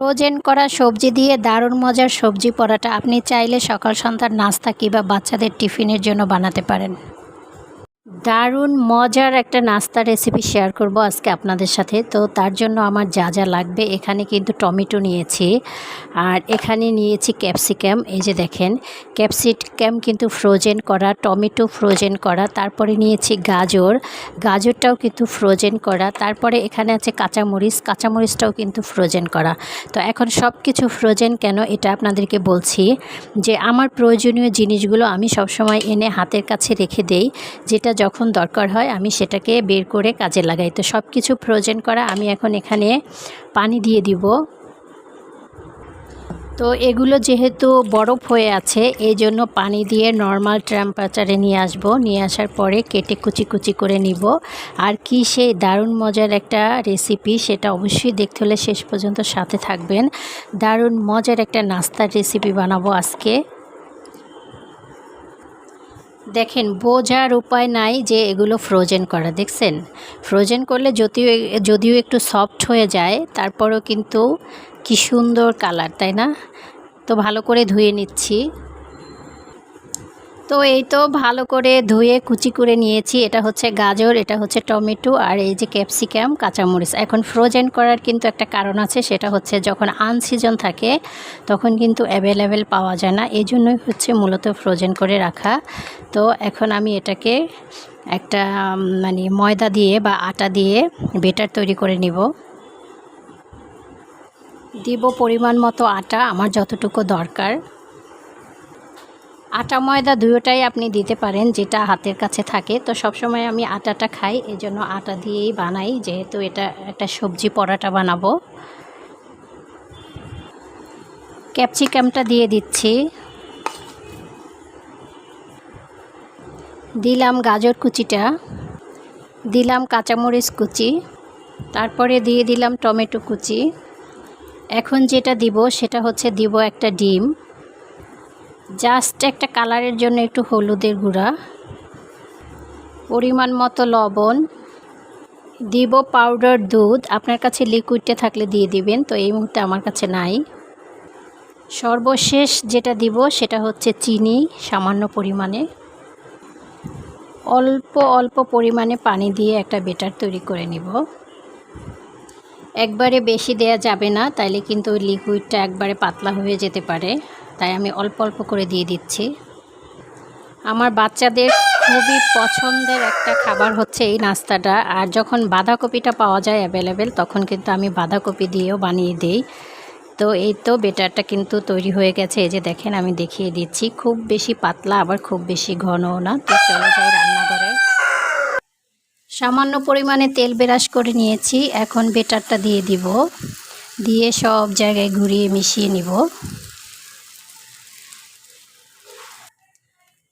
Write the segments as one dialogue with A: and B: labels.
A: Frozen করা সবজি দিয়ে দারুণ মজার সবজি পরাটা। আপনি চাইলে সকাল সন্ধ্যার নাস্তা কিংবা বাচ্চাদের টিফিনের জন্য বানাতে পারেন। দারুণ মজার একটা নাস্তা রেসিপি শেয়ার করব আজকে আপনাদের সাথে। তো তার জন্য আমার যা যা লাগবে, এখানে কিন্তু টমেটো নিয়েছি আর এখানে নিয়েছি ক্যাপসিকাম এই যে দেখেন ক্যাপসিকাম কিন্তু ফ্রোজেন করা, টমেটো ফ্রোজেন করা, তারপরে নিয়েছি গাজর। গাজরটাও কিন্তু ফ্রোজেন করা, তারপরে এখানে আছে কাঁচামরিচ, কাঁচামরিচটাও কিন্তু ফ্রোজেন করা। তো এখন সব কিছু ফ্রোজেন কেন এটা আপনাদেরকে বলছি যে আমার প্রয়োজনীয় জিনিসগুলো আমি সবসময় এনে হাতের কাছে রেখে দেই, যেটা যখন দরকার হয় আমি সেটাকে বের করে কাজে লাগাই। তো সব কিছু ফ্রোজেন করা আমি এখন এখানে পানি দিয়ে দিব। তো এগুলো যেহেতু বরফ হয়ে আছে এই জন্য পানি দিয়ে নর্মাল টেম্পারেচারে নিয়ে আসব। নিয়ে আসার পরে কেটে কুচি কুচি করে নিব। আর কি সেই দারুণ মজার একটা রেসিপি সেটা অবশ্যই দেখতে হলে শেষ পর্যন্ত সাথে থাকবেন। দারুণ মজার একটা নাস্তার রেসিপি বানাবো আজকে। দেখেন, বোঝার উপায় নাই যে এগুলো ফ্রোজেন করা, দেখছেন? ফ্রোজেন করলে যদিও যদিও একটু সফট হয়ে যায়, তারপরও কিন্তু কি সুন্দর কালার তাই না? তো ভালো করে ধুয়ে নিচ্ছি। তো এই তো ভালো করে ধুয়ে কুচি করে নিয়েছি। এটা হচ্ছে গাজর, এটা হচ্ছে টমেটো আর এই যে ক্যাপসিকাম, কাঁচামরিচ। এখন ফ্রোজেন করার কিন্তু একটা কারণ আছে, সেটা হচ্ছে যখন আনসিজন থাকে, তখন কিন্তু অ্যাভেলেবেল পাওয়া যায় না। এই জন্যই হচ্ছে মূলত ফ্রোজেন করে রাখা। তো এখন আমি এটাকে একটা মানে ময়দা দিয়ে বা আটা দিয়ে বেটার তৈরি করে নিব। দিব পরিমাণ মতো আটা, আমার যতটুকু দরকার। আটা ময়দা দুয়োটাই আপনি দিতে পারেন, যেটা হাতের কাছে থাকে। তো সবসময় আমি আটাটা খাই এই জন্য আটা দিয়েই বানাই, যেহেতু এটা একটা সবজি পরাটা বানাবো। ক্যাপসিকামটা দিয়ে দিচ্ছি। দিলাম গাজর কুচিটা, দিলাম কাঁচামরিচ কুচি, তারপরে দিয়ে দিলাম টমেটো কুচি। এখন যেটা দিব, সেটা হচ্ছে দিব একটা ডিম। জাস্ট একটা কালারের জন্য একটু হলুদের গুঁড়া, পরিমাণ মতো লবণ, দিব পাউডার দুধ, আপনার কাছে লিকুইডটা থাকলে দিয়ে দিবেন, তো এই মুহূর্তে আমার কাছে নাই। সর্বশেষ যেটা দিব সেটা হচ্ছে চিনি, সামান্য পরিমাণে। অল্প অল্প পরিমাণে পানি দিয়ে একটা বেটার তৈরি করে নিব। একবারে বেশি দেয়া যাবে না, তাইলে কিন্তু ওই লিকুইডটা একবারে পাতলা হয়ে যেতে পারে। তাই আমি অল্প অল্প করে দিয়ে দিচ্ছি। আমার বাচ্চাদের খুবই পছন্দের একটা খাবার হচ্ছে এই নাস্তাটা। আর যখন বাঁধাকপিটা পাওয়া যায় অ্যাভেলেবেল তখন কিন্তু আমি বাঁধাকপি দিয়েও বানিয়ে দিই। তো এই তো বেটারটা কিন্তু তৈরি হয়ে গেছে। এই যে দেখেন, আমি দেখিয়ে দিচ্ছি। খুব বেশি পাতলা, আবার খুব বেশি ঘনও না। তো চলে যাই রান্নাঘরে। সামান্য পরিমাণে তেল বেরাস করে নিয়েছি। এখন বেটারটা দিয়ে দিব। দিয়ে সব জায়গায় ঘুরিয়ে মিশিয়ে নিব।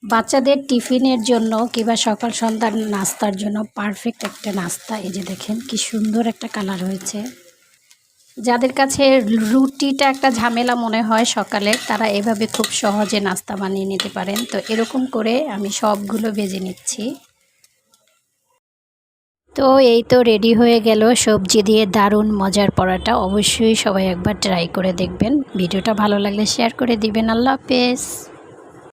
A: বাচ্চাদের টিফিনের জন্য কিংবা সকাল সন্ধ্যার নাস্তার জন্য পারফেক্ট একটা নাস্তা। এই যে দেখেন কি সুন্দর একটা কালার হয়েছে। যাদের কাছে রুটিটা একটা ঝামেলা মনে হয় সকালে, তারা এভাবে খুব সহজে নাস্তা বানিয়ে নিতে পারেন। তো এরকম করে আমি সবগুলো ভেজে নিচ্ছি। তো এই তো রেডি হয়ে গেল সবজি দিয়ে দারুণ মজার পরাটা। অবশ্যই সবাই একবার ট্রাই করে দেখবেন। ভিডিওটা ভালো লাগলে শেয়ার করে দিবেন। আল্লাহ হাফেজ।